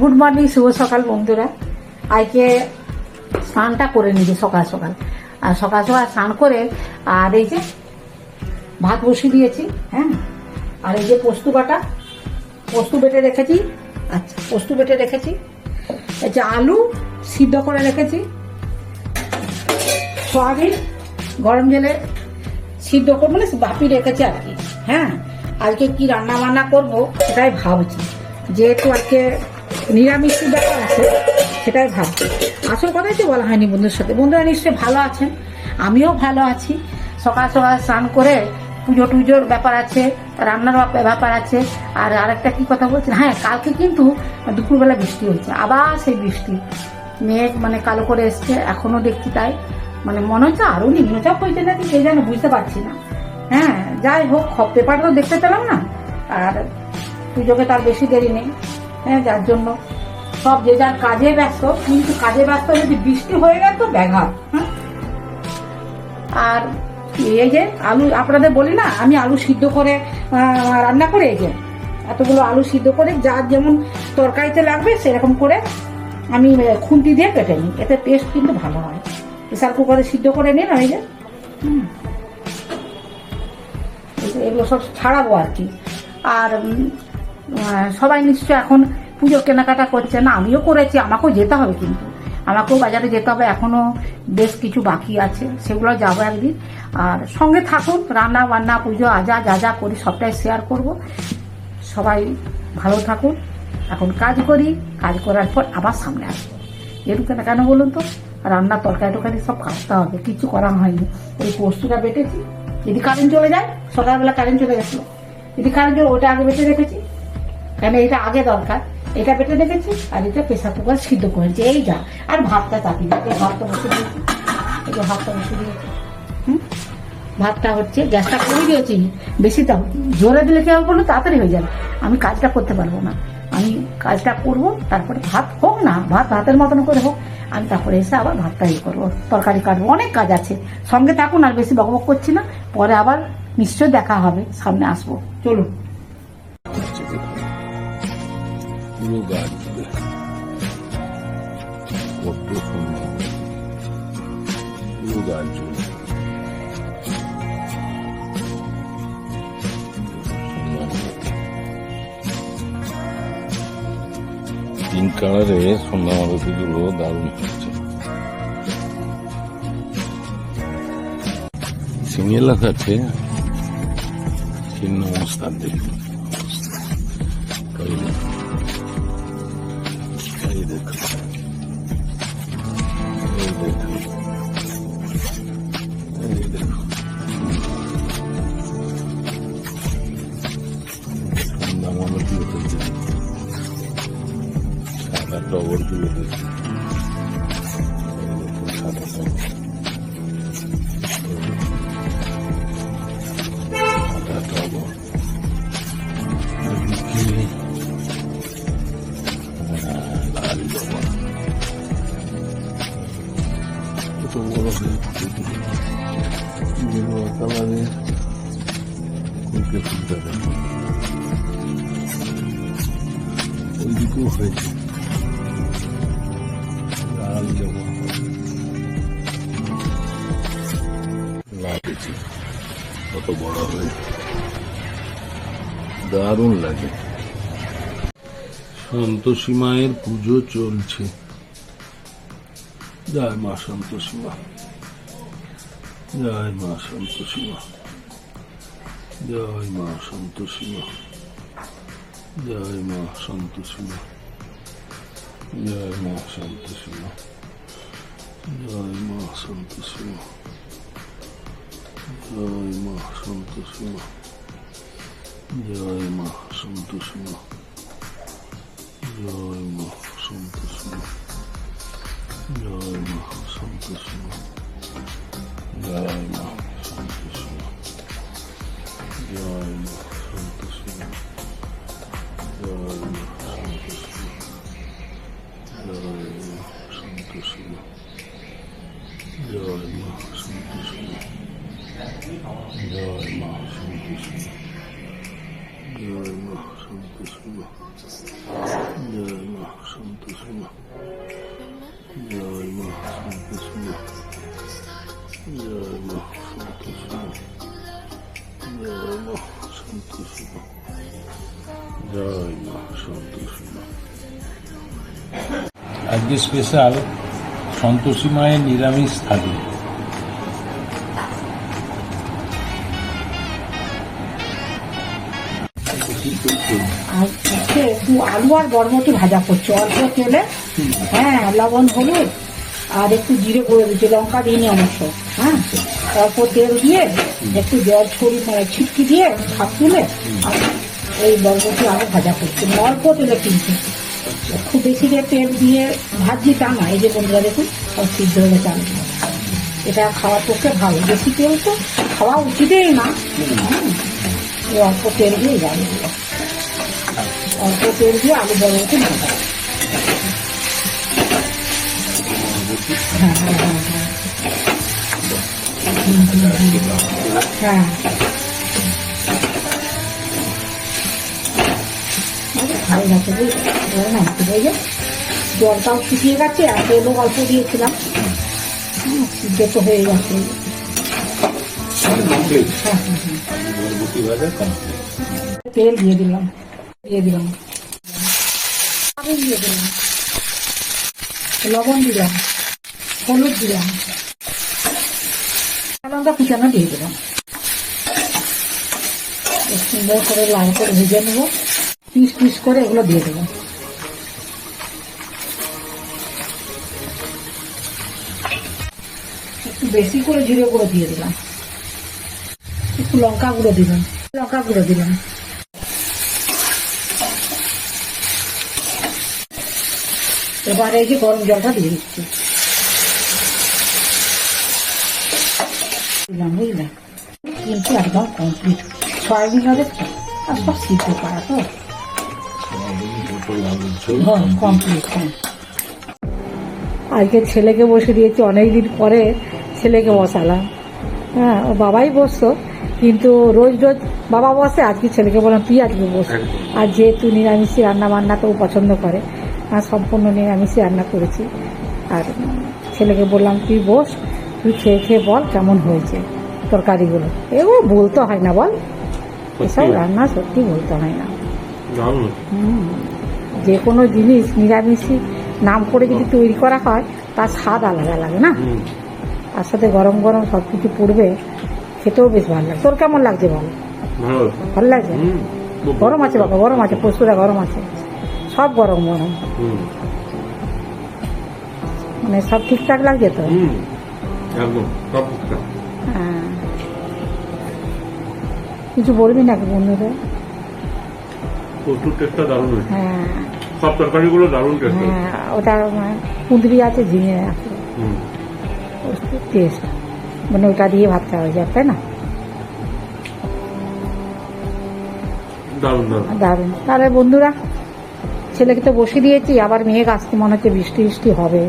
Good morning শুভ সকাল বন্ধুরা। আজকে স্নানটা করে নিবি সকাল সকাল। আর সকাল সকাল স্নান করে, আর এই যে ভাত বসিয়ে দিয়েছি হ্যাঁ? আর এই যে পোস্ত বাটা, পোস্ত বেটে রেখেছি আচ্ছা পোস্ত বেটে রেখেছি, এই যে আলু সিদ্ধ করে রেখেছি, সয়াবিন, গরম জলে সিদ্ধ করব মানে বাপি রেখেছি আর কি হ্যাঁ? আজকে কি রান্না বান্না করব সেটাই ভাবছি। যেহেতু আজকে নিরামিষ ব্যাপার আছে, সেটাই ভাবছি। আসল কথাই তো বলা হয়নি বন্ধুর সাথে। বন্ধুরা নিশ্চয়ই ভালো আছেন। আমিও ভালো আছি। সকাল সকাল স্নান করে পুজো টুজোর ব্যাপার আছে, রান্নার ব্যাপার আছে, আর আরেকটা কি কথা বলছেন হ্যাঁ কালকে কিন্তু দুপুরবেলা বৃষ্টি হয়েছে। আবার সেই বৃষ্টি। মেঘ মানে কালো করে এসছে, এখনও দেখছি তাই। মানে মনে হচ্ছে আরও নিম্নচাপ হয়েছে নাকি কে যেন বুঝতে পারছি না। হ্যাঁ যাই হোক পেপারটা তো দেখতে পেলাম না। আর পুজোকে তার বেশি দেরি নেই। হ্যাঁ যার জন্য সব যে যার কাজে ব্যস্ত কিন্তু কাজে ব্যস্ত, যদি বৃষ্টি হয়ে গেল তো ব্যাঘাত হ্যাঁ? আর এই যে আলু, আপনাদের বলি না, আমি আলু সিদ্ধ করে রান্না করে, এই যে এতগুলো আলু সিদ্ধ করে যার যেমন তরকারিতে লাগবে, সেরকম করে আমি খুন্তি দিয়ে কেটে নিই। এতে টেস্ট কিন্তু ভালো হয়। প্রেসার কুকারে সিদ্ধ করে নিন এই যে। এগুলো সব ছাড়াবো আর কি। আর সবাই নিশ্চয় এখন পুজো কেনাকাটা করছে। না, আমিও করেছি, আমাকেও যেতে হবে কিন্তু। আমাকেও বাজারে যেতে হবে, এখনও বেশ কিছু বাকি আছে, সেগুলো যাব একদিন। আর সঙ্গে থাকুন, রান্না বান্না, পুজো আজা যা যা করি, সবটাই শেয়ার করব। সবাই ভালো থাকুন। এখন কাজ করি, কাজ করার পর আবার সামনে আসব। কেন কেন বলুন তো, রান্না, তরকারি, টরকারি সব কাটতে হবে, কিছু করা হয়নি। ওই পোস্তটা বেটেছি। যদি কারেন্ট চলে যায়, সকালবেলা কারেন্ট চলে গেছিল। যদি কারেন্ট চলে ওটা আগে বেটে রেখেছি। কেন এটা আগে দরকার? এটা বেটে রেখেছি আর এটা প্রেশার কুকার সিদ্ধ করেছি। এই যা। আর ভাতটা চাপি দিয়েছি। ভাতটা বসে দিয়েছি। এই যে ভাতটা বসে দিয়েছি। হুম? ভাতটা হচ্ছে গ্যাসটা কমে দিয়েছি। বেশি দাও। জোরে দিলে কি হবে বলো? তাড়াতাড়ি হয়ে যাবে। আমি কাজটা করতে পারব না। আমি কাজটা করব, তারপরে ভাত হোক না, ভাত ভাতের মতন করে হোক, আমি তারপরে এসে আবার ভাতটা ইয়ে করব, তরকারি কাটবো। অনেক কাজ আছে। সঙ্গে থাকুন, আর বেশি বকবক করছি না। পরে আবার নিশ্চয় দেখা হবে। সামনে আসব। চলুন। পুরো গাছ জুড়ে। কত পুরো গাছ জুড়ে। তিন কালারে সন্ধ্যা মালতিগুলো দারুণ হচ্ছে। সিঙ্গেল আছে চিহ্ন অবস্থান দেখুন ফুলটা দেখুন ওইদিকেও হয়েছে কত বড় হয়েছে দারুণ লাগে। সন্তোষী মায়ের পুজো চলছে। জয় মা সন্তোষী মা। মা সন্তোষী মা। জয় মা সন্তোষী মা জয় মা সন্তোষী মা জয় মা সন্তোষী মা জয় মা সন্তোষী মা জয় মা সন্তোষী মা জয় মা সন্তোষী মা জয় মা সন্তোষী মা জয় মা সন্তোষী মা জয় মা আজকে স্পেশাল সন্তোষী মায়ের নিরামিষ থালি আলু আর বরবটি ভাজা করছে। অল্প তেলে হ্যাঁ লবণ, হলুদ, আর একটু জিরে গুঁড়ো দিচ্ছে, লঙ্কা দিইনি অবশ্য হ্যাঁ? অল্প তেল দিয়ে একটু জল ছড়ি মানে ছিটকি দিয়ে ভাত তুলে আর এই বরবটি আলু ভাজা করছি। মানে অল্প তেলে কিনছে খুব বেশি যে তেল দিয়ে ভাজি তা না, এই যে বন্ধুরা দেখুন সিদ্ধ হয়ে আলু এটা খাওয়ার পক্ষে ভালো। বেশি তেল তো খাওয়া উচিতই না। এই অল্প তেল দিয়ে যাবে অল্প তেল দিয়ে আলু বরবটি ভাজা হ্যাঁ হ্যাঁ। হ্যাঁ হ্যাঁ। হ্যাঁ ভালো গেছে বুঝলি? এবার না একটু বুঝে জলটাও শুকিয়ে গেছে আর তেলও অল্প দিয়েছিলাম। হুম, সিদ্ধ তো হয়ে গেছে। হ্যাঁ। হ্যাঁ হ্যাঁ তেল দিয়ে দিলাম। দিয়ে দিলাম। আলু দিয়ে দিলাম। লবণ দিলাম। হলুদ দিলাম। লঙ্কা কুচানো দিয়ে দিলাম। সুন্দর করে লাল করে ভেজে নেব। পিস পিস করে এগুলো দিয়ে দেবো। একটু বেশি করে জিরে গুঁড়ো দিয়ে দিলাম। একটু লঙ্কা গুঁড়ো দিলাম। লঙ্কা গুঁড়ো দিলাম। এবারে এই যে গরম জলটা দিয়ে দিচ্ছি। দিলাম কিন্তু একদম কমপ্লিট সয়াবিন হবে তো? আর সব সিদ্ধ করা তো? কমপ্লিট আজকে ছেলেকে বসে দিয়েছি অনেক দিন পরে ছেলেকে বসালাম। হ্যাঁ ও বাবাই বসতো কিন্তু রোজ রোজ বাবা বসে আজকে ছেলেকে বললাম তুই আজকে বস। আর যেহেতু নিরামিষি রান্না বান্না তো পছন্দ করে। আর সম্পূর্ণ নিরামিষই রান্না করেছি। আর ছেলেকে বললাম তুই বস তুই খেয়ে খেয়ে বল কেমন হয়েছে তরকারিগুলো? এগুলো বলতে হয় না বল। এসব রান্না সত্যি বলতে হয় না। যে কোনো জিনিস নিরামিষই নাম করে যদি তৈরি করা হয় তার স্বাদ আলাদা লাগে না? তার সাথে গরম গরম সব কিছু পড়বে খেতেও বেশ ভালো লাগে। তোর কেমন লাগছে বল? ভালো। লাগছে? গরম আছে বাবা গরম আছে পোস্তটা গরম আছে। সব গরম গরম। মানে সব ঠিকঠাক লাগছে তো? হ্যাঁ। কিছু বলবি নাকি বন্ধুদের? প্রচুর টেস্টটা দারুণ হয়েছে। হ্যাঁ। সব তরকারিগুলো দারুণ টেস্ট হ্যাঁ ওটা মানে কুঁদরি আছে ঝিঙে আছে। টেস্ট মানে ওটা দিয়ে হয়ে যায় তাই না? দারুণ দারুণ। দারুণ। তাহলে বন্ধুরা ছেলেকে তো বসে দিয়েছি, আবার মেঘ আসতে মনে হচ্ছে বৃষ্টি বৃষ্টি হবে।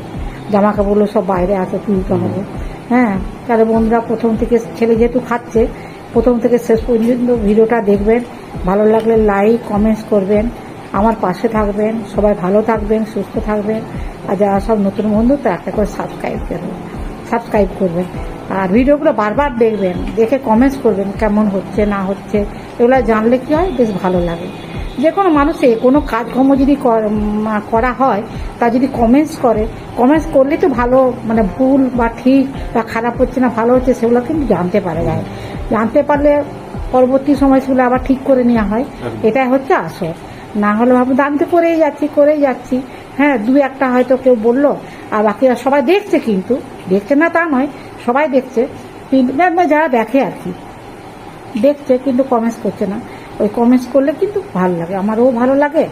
জামা কাপড়গুলো সব বাইরে আছে, তুলতে হবে। হ্যাঁ তাহলে বন্ধুরা প্রথম থেকে ছেলে যেহেতু খাচ্ছে, প্রথম থেকে শেষ পর্যন্ত ভিডিওটা দেখবেন। ভালো লাগলে লাইক কমেন্টস করবেন। আমার পাশে থাকবেন, সবাই ভালো থাকবেন, সুস্থ থাকবেন। আর যারা সব নতুন বন্ধু, তো একটা করে সাবস্ক্রাইব করবেন। সাবস্ক্রাইব করবেন। আর ভিডিওগুলো বারবার দেখবেন, দেখে কমেন্টস করবেন, কেমন হচ্ছে, না হচ্ছে, এগুলো জানলে কি হয়, বেশ ভালো লাগে। যে কোনো মানুষে কোনো কাজকর্ম যদি কর- হয় তা যদি কমেন্টস করে কমেন্টস করলে তো ভালো মানে ভুল বা ঠিক বা খারাপ হচ্ছে না ভালো হচ্ছে সেগুলো কিন্তু জানতে পারা যায় জানতে পারলে পরবর্তী সময় সেগুলো আবার ঠিক করে নেওয়া হয়। এটাই হচ্ছে আসল। না হলে ভাবো দামতে করেই যাচ্ছি করেই যাচ্ছি। হ্যাঁ দু একটা হয়তো কেউ বলল আর বাকিরা সবাই দেখছে কিন্তু। দেখছে না তা নয় সবাই দেখছে। কিন্তু যারা দেখে আর কি। দেখছে কিন্তু কমেন্টস করছে না। ওই কমেন্টস করলে কিন্তু ভালো লাগে আমারও ভালো লাগে।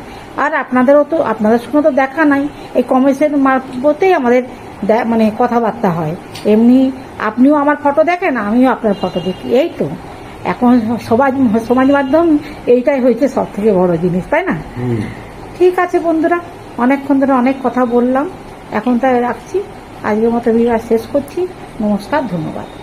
আর আপনাদেরও তো আপনাদের সঙ্গে তো দেখা নাই। এই কমেন্টসের মারফতেই আমাদের মানে কথাবার্তা হয়। এমনি আপনিও আমার ফটো দেখেন আমিও আপনার ফটো দেখি। এই তো। এখন সমাজ সমাজ মাধ্যম এইটাই হয়েছে সব থেকে বড় জিনিস তাই না? ঠিক আছে বন্ধুরা অনেকক্ষণ ধরে অনেক কথা বললাম। এখন তাই রাখছি। আজকের মতো ভিডিও শেষ করছি। নমস্কার ধন্যবাদ।